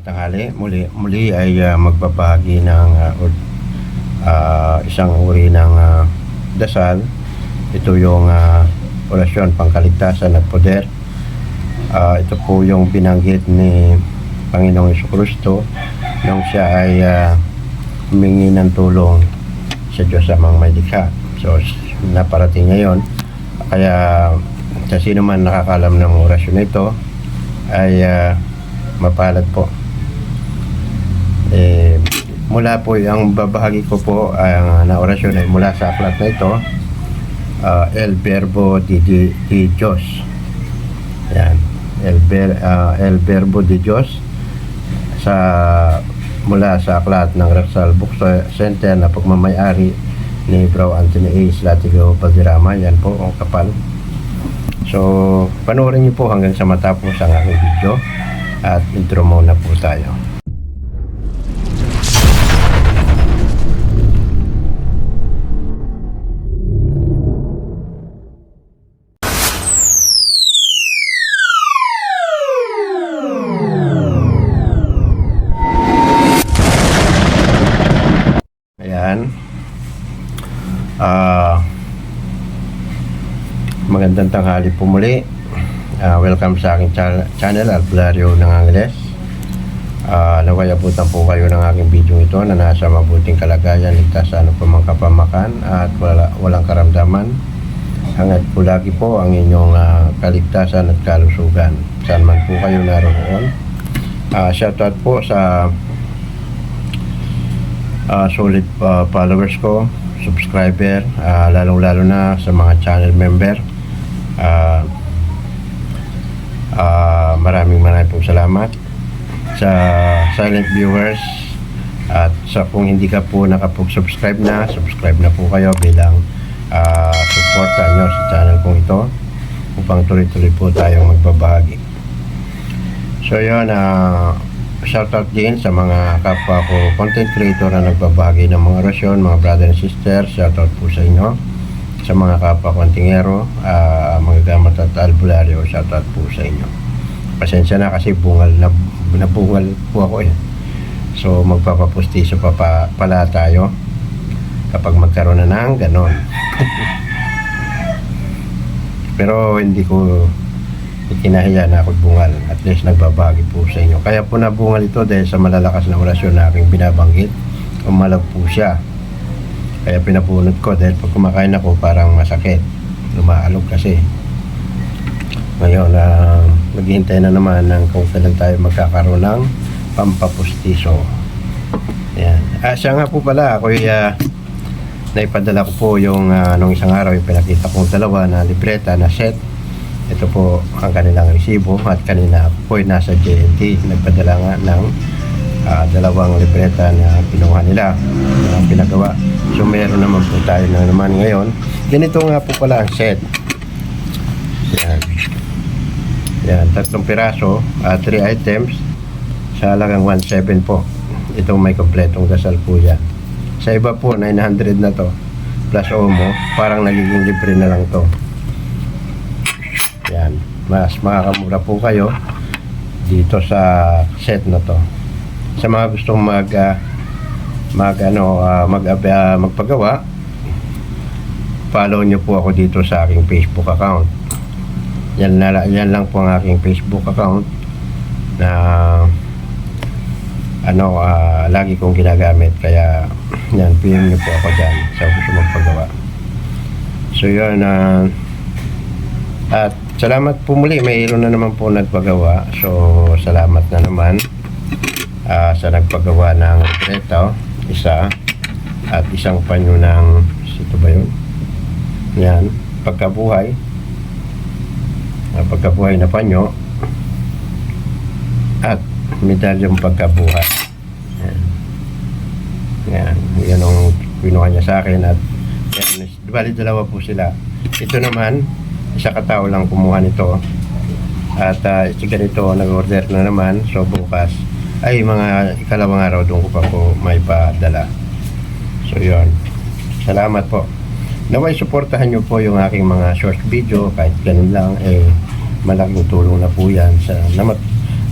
tanghali, muli, muli ay ah, magbabahagi ng or- ah, isang uri ng ah, dasal. Ito yung ah, orasyon pangkaligtasan at poder. Ah, ito po yung binanggit ni Panginoong Kristo nung siya ay ah, humingi ng tulong sa Diyos mga may likha. So, naparating ngayon. Kaya sa sino man nakakalam ng orasyon ito ay ah, mapalad po. Eh, mula po yung babahagi ko po ang na orasyon ay mula sa aklat na ito ah, El Verbo di, di, di Diyos yan. El, Ver, ah, El Verbo di Diyos sa mula sa aklat ng Rizal Book Center na pagmamayari ni Bro Anthony A. Slatigo Valderrama. Yan po ang kapal. So panoorin niyo po hanggang sa matapos ang aking video at intro muna po tayo magandang tanghali po muli. Ah, welcome sa aking cha- channel, Alpulario ng Angeles. Ah, naway abutan po kayo ng aking video ito na nasa mabuting kalagayan, ligtas sa ano pa mang kapamakan at wala, walang karamdaman. Hangad po lagi po ang inyong ah, kaligtasan at kalusugan. Saan man po kayo naroon. Ah, shoutout po sa ah, solid ah, followers ko, subscriber, ah, lalong-lalo na sa mga channel member. Ah, ah, maraming maraming pong salamat sa silent viewers at sa kung hindi ka po nakapag-subscribe na, subscribe na po kayo bilang ah, suporta nyo sa channel kong ito upang tuloy-tuloy po tayong magbabahagi. So yun, ah shoutout din sa mga kapwa ko content creator na nagbabahagi ng mga orasyon, mga brother and sister, shoutout po sa inyo. Sa mga kapwa ko tingero, ah, mga at albularyo, shoutout po sa inyo. Pasensya na kasi bungal na nabungal po ako eh. So magpapapustiso pa, pa pala tayo kapag magkaroon na ng ganon. Pero hindi ko ikinahiya na ako bungal. At least nagbabagi po sa inyo. Kaya po nabungal ito dahil sa malalakas na orasyon na aking binabanggit. Umalag po siya. Kaya pinapunot ko dahil pag kumakain ako parang masakit. Lumaalog kasi. Ngayon, uh, maghihintay na naman ng kung kailan tayo magkakaroon ng pampapustiso. Yan. Ah, siya nga po pala, ako uh, naipadala ko po yung uh, nung isang araw yung pinakita kong dalawa na libreta na set ito po ang kanilang resibo at kanina po ay nasa JNT nagpadala nga ng ah, dalawang libreta na pinuha nila na pinagawa. So meron naman po tayo na naman ngayon. Ganito nga po pala ang set. Yan. Yan tatlong piraso at 3 items. Sa halagang 1.7 po. Itong may kompletong dasal po yan. Sa iba po 900 na to. Plus omo parang nagiging libre na lang to. Yan. Mas makakamura po kayo dito sa set na to. Sa mga gustong mag ah, mag ano ah, mag ah, magpagawa follow niyo po ako dito sa aking Facebook account. Yan, na, yan lang po ang aking Facebook account na ano ah, lagi kong ginagamit kaya yan PM niyo po ako dyan sa gusto magpagawa. So yun ah, at salamat po muli, mayroon na naman po nagpagawa. So, salamat na naman ah, sa nagpagawa ng libreto, isa, at isang panyo ng, ito ba yun? Yan, pagkabuhay. Ah, pagkabuhay na panyo. At medalyong pagkabuhay. Yan. Yan, yan ang pinuha niya sa akin at yan, bali dalawa po sila. Ito naman, isa katao lang kumuha nito at uh, si ganito nag-order na naman so bukas ay mga ikalawang araw doon ko pa po may padala so yon salamat po naway suportahan nyo po yung aking mga short video kahit ganun lang eh malaking tulong na po yan sa na,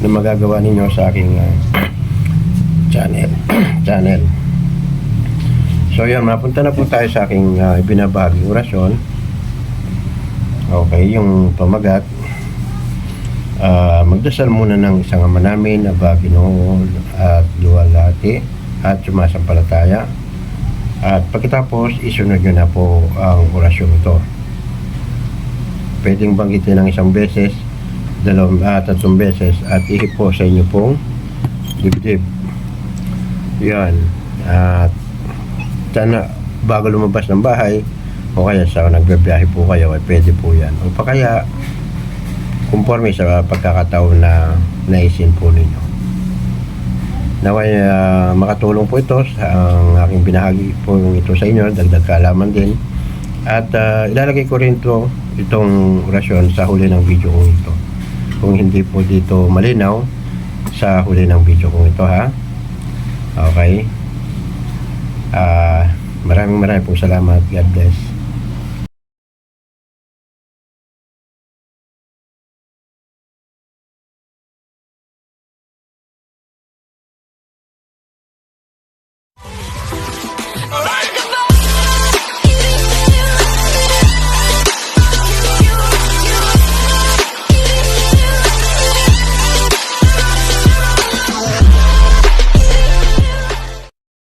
na magagawa ninyo sa aking ah, channel. channel. So yan, mapunta na po tayo sa aking uh, ibinabahaging orasyon. Okay, yung pamagat. Ah, magdasal muna ng isang ama namin na Ginoo at luwalhati at sumasampalataya. At pagkatapos, isunod nyo na po ang orasyon ito. Pwedeng banggitin ng isang beses, dalawang, ah, tatlong beses at ihip po sa inyo pong dibdib. Yan. At sana bago lumabas ng bahay o kaya sa nagbibiyahe po kayo ay pwede po yan. O pa kaya conforme sa pagkakataon na naisin po ninyo. Naway ah, makatulong po ito sa ang aking binahagi po ito sa inyo, dagdag kaalaman din. At ah, ilalagay ko rin ito, itong orasyon sa huli ng video kong ito. Kung hindi po dito malinaw, sa huli ng video kong ito ha. Okay. Ah, maraming maraming pong salamat. God bless.